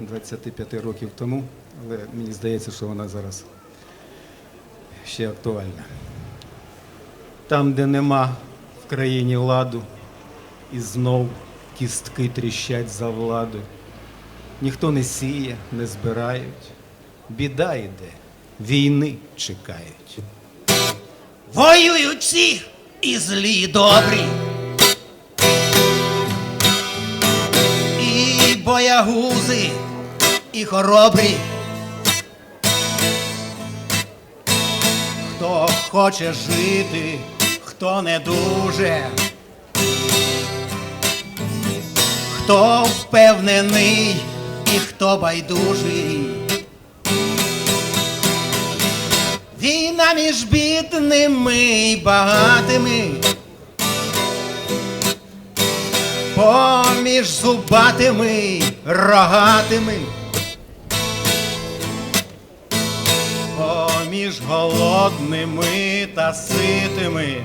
25 років тому, але мені здається, що вона зараз ще актуальна. Там, де нема в країні ладу, і знов кістки тріщать за владу. Ніхто не сіє, не збирають. Біда йде, війни чекають. Воюють всі і злі, добрі. Боягузи, і хоробрі. Хто хоче жити, хто не дуже. Хто впевнений і хто байдужий. Війна між бідними й багатими. Поміж зубатими рогатими. Поміж голодними та ситими.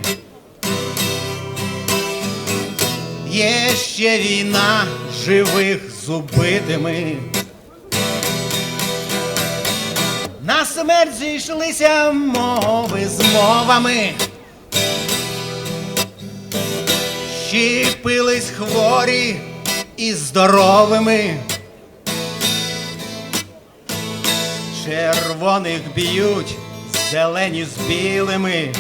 Є ще війна живих з убитими. На смерть зійшлися мови з мовами. Щепились хворі і здоровими. Червоних б'ють, зелені з білими.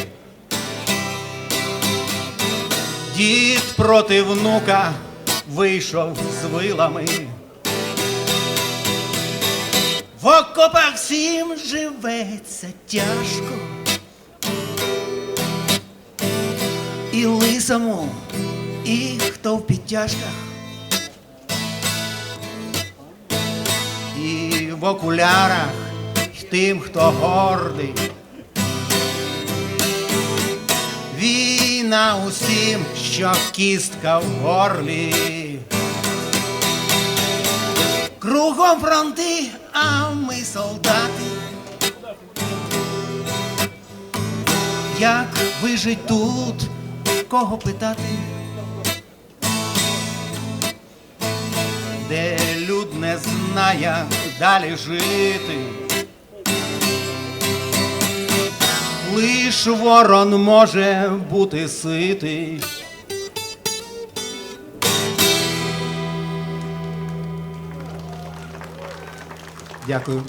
Дід проти внука вийшов з вилами. В окопах всім живеться тяжко. І лисому, і хто в підтяжках. І в окулярах, і тим, хто гордий. Війна усім, що кістка в горлі. Кругом фронти, а ми солдати. Як вижить тут, кого питати? Де люд не знає далі жити. Лиш ворон може бути ситий. Дякую.